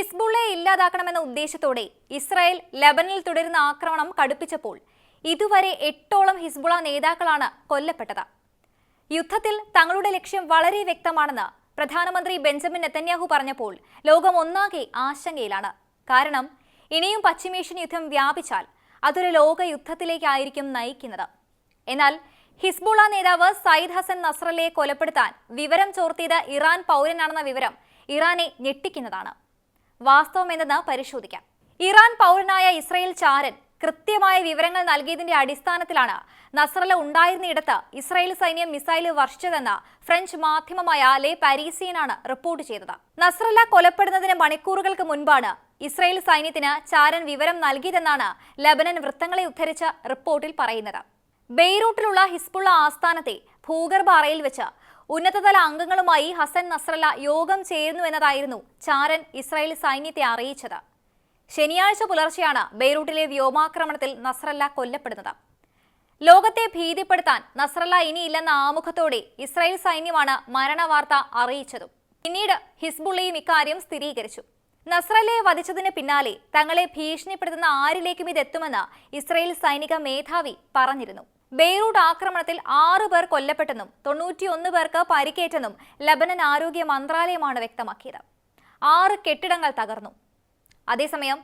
ഹിസ്ബുള്ളയെ ഇല്ലാതാക്കണമെന്ന ഉദ്ദേശത്തോടെ ഇസ്രായേൽ ലബനിൽ തുടരുന്ന ആക്രമണം കടുപ്പിച്ചപ്പോൾ ഇതുവരെ എട്ടോളം ഹിസ്ബുള നേതാക്കളാണ് കൊല്ലപ്പെട്ടത്. യുദ്ധത്തിൽ തങ്ങളുടെ ലക്ഷ്യം വളരെ വ്യക്തമാണെന്ന് പ്രധാനമന്ത്രി ബെഞ്ചമിൻ നെത്തന്യാഹു പറഞ്ഞപ്പോൾ ലോകം ഒന്നാകെ ആശങ്കയിലാണ്. കാരണം ഇനിയും പശ്ചിമേഷ്യൻ യുദ്ധം വ്യാപിച്ചാൽ അതൊരു ലോക യുദ്ധത്തിലേക്കായിരിക്കും നയിക്കുന്നത്. എന്നാൽ ഹിസ്ബുള നേതാവ് സയ്യിദ് ഹസൻ നസ്രലയെ കൊലപ്പെടുത്താൻ വിവരം ചോർത്തിയത് ഇറാൻ പൗരനാണെന്ന വിവരം ഇറാനെ ഞെട്ടിക്കുന്നതാണ്. വാസ്തവം പരിശോധിക്കാം. ഇറാൻ പൗരനായ ഇസ്രയേൽ ചാരൻ കൃത്യമായ വിവരങ്ങൾ നൽകിയതിന്റെ അടിസ്ഥാനത്തിലാണ് നസ്രല ഉണ്ടായിരുന്നിടത്ത് ഇസ്രായേൽ സൈന്യം മിസൈൽ വർഷിച്ചതെന്ന് ഫ്രഞ്ച് മാധ്യമമായ ലെ പാരീസിയനാണ് റിപ്പോർട്ട് ചെയ്തത്. നസ്രല കൊലപ്പെടുന്നതിന് മണിക്കൂറുകൾക്ക് മുൻപാണ് ഇസ്രായേൽ സൈന്യത്തിന് ചാരൻ വിവരം നൽകിയതെന്നാണ് ലബനൻ വൃത്തങ്ങളെ ഉദ്ധരിച്ച റിപ്പോർട്ടിൽ പറയുന്നത്. ബെയ്റൂട്ടിലുള്ള ഹിസ്ബുള്ള ആസ്ഥാനത്തെ ഭൂഗർഭ അറയിൽ വെച്ച് ഉന്നതതല അംഗങ്ങളുമായി ഹസൻ നസ്രല്ല യോഗം ചേരുന്നു എന്നതായിരുന്നു ചാരൻ ഇസ്രായേൽ സൈന്യത്തെ അറിയിച്ചത്. ശനിയാഴ്ച പുലർച്ചെയാണ് ബെയ്റൂട്ടിലെ വ്യോമാക്രമണത്തിൽ നസ്രല്ല കൊല്ലപ്പെടുന്നത്. ലോകത്തെ ഭീതിപ്പെടുത്താൻ നസ്രല്ല ഇനിയില്ലെന്ന ആമുഖത്തോടെ ഇസ്രായേൽ സൈന്യമാണ് മരണവാർത്ത അറിയിച്ചതും. പിന്നീട് ഹിസ്ബുള്ളയും ഇക്കാര്യം സ്ഥിരീകരിച്ചു. നസ്രല്ലയെ വധിച്ചതിന് പിന്നാലെ തങ്ങളെ ഭീഷണിപ്പെടുത്തുന്ന ആരിലേക്കും ഇതെത്തുമെന്ന് ഇസ്രായേൽ സൈനിക മേധാവി പറഞ്ഞിരുന്നു. ബെയ്റൂട്ട് ആക്രമണത്തിൽ ആറു പേർ കൊല്ലപ്പെട്ടെന്നും തൊണ്ണൂറ്റിയൊന്ന് പേർക്ക് പരിക്കേറ്റെന്നും ലബനൻ ആരോഗ്യ മന്ത്രാലയമാണ് വ്യക്തമാക്കിയത്. ആറ് കെട്ടിടങ്ങൾ തകർന്നു. അതേസമയം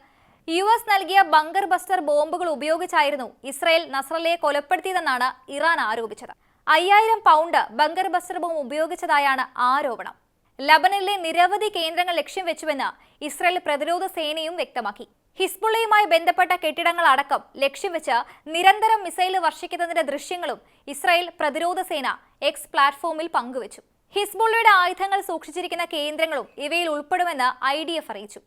യു എസ് നൽകിയ ബങ്കർ ബസ്റ്റർ ബോംബുകൾ ഉപയോഗിച്ചായിരുന്നു ഇസ്രയേൽ നസ്രലയെ കൊലപ്പെടുത്തിയതെന്നാണ് ഇറാൻ ആരോപിച്ചത്. അയ്യായിരം പൗണ്ട് ബങ്കർ ബസ്റ്റർ ബോംബ് ഉപയോഗിച്ചതായാണ് ആരോപണം. ലബനനിലെ നിരവധി കേന്ദ്രങ്ങൾ ലക്ഷ്യം വെച്ചുവെന്ന് ഇസ്രയേൽ പ്രതിരോധ സേനയും വ്യക്തമാക്കി. ഹിസ്ബുള്ളയുമായി ബന്ധപ്പെട്ട കെട്ടിടങ്ങൾ അടക്കം ലക്ഷ്യം വെച്ച് നിരന്തരം മിസൈൽ വർഷിക്കുന്നതിന്റെ ദൃശ്യങ്ങളും ഇസ്രായേൽ പ്രതിരോധ സേന എക്സ് പ്ലാറ്റ്ഫോമിൽ പങ്കുവച്ചു. ഹിസ്ബുള്ളയുടെ ആയുധങ്ങൾ സൂക്ഷിച്ചിരിക്കുന്ന കേന്ദ്രങ്ങളും ഇവയിൽ ഉൾപ്പെടുമെന്ന് ഐ ഡി എഫ് അറിയിച്ചു.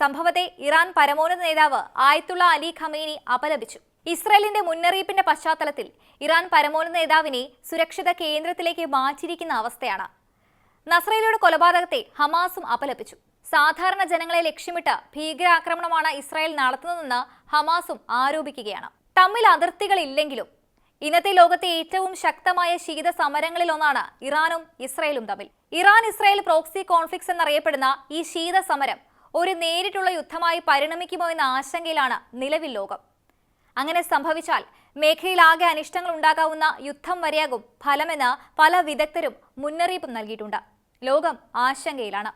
സംഭവത്തെ ഇറാൻ പരമോന്നത നേതാവ് ആയത്തുള്ള അലി ഖമേനി അപലപിച്ചു. ഇസ്രായേലിന്റെ മുന്നറിയിപ്പിന്റെ പശ്ചാത്തലത്തിൽ ഇറാൻ പരമോന്നത നേതാവിനെ സുരക്ഷിത കേന്ദ്രത്തിലേക്ക് മാറ്റിയിരിക്കുന്ന അവസ്ഥയാണ്. നസ്രയിലയുടെ കൊലപാതകത്തെ ഹമാസും അപലപിച്ചു. സാധാരണ ജനങ്ങളെ ലക്ഷ്യമിട്ട് ഭീകരാക്രമണമാണ് ഇസ്രായേൽ നടത്തുന്നതെന്ന് ഹമാസും ആരോപിക്കുകയാണ്. തമ്മിൽ അതിർത്തികളില്ലെങ്കിലും ഇന്നത്തെ ലോകത്തെ ഏറ്റവും ശക്തമായ ശീത സമരങ്ങളിലൊന്നാണ് ഇറാനും ഇസ്രായേലും തമ്മിൽ. ഇറാൻ ഇസ്രായേൽ പ്രോക്സി കോൺഫ്ലിക്സ് എന്നറിയപ്പെടുന്ന ഈ ശീത സമരം ഒരു നേരിട്ടുള്ള യുദ്ധമായി പരിണമിക്കുമോ എന്ന ആശങ്കയിലാണ് നിലവിൽ ലോകം. അങ്ങനെ സംഭവിച്ചാൽ മേഖലയിലാകെ അനിഷ്ടങ്ങൾ ഉണ്ടാകാവുന്ന യുദ്ധം വരെയാകും ഫലമെന്ന് പല വിദഗ്ധരും മുന്നറിയിപ്പും നൽകിയിട്ടുണ്ട്. ലോകം ആശങ്കയിലാണ്.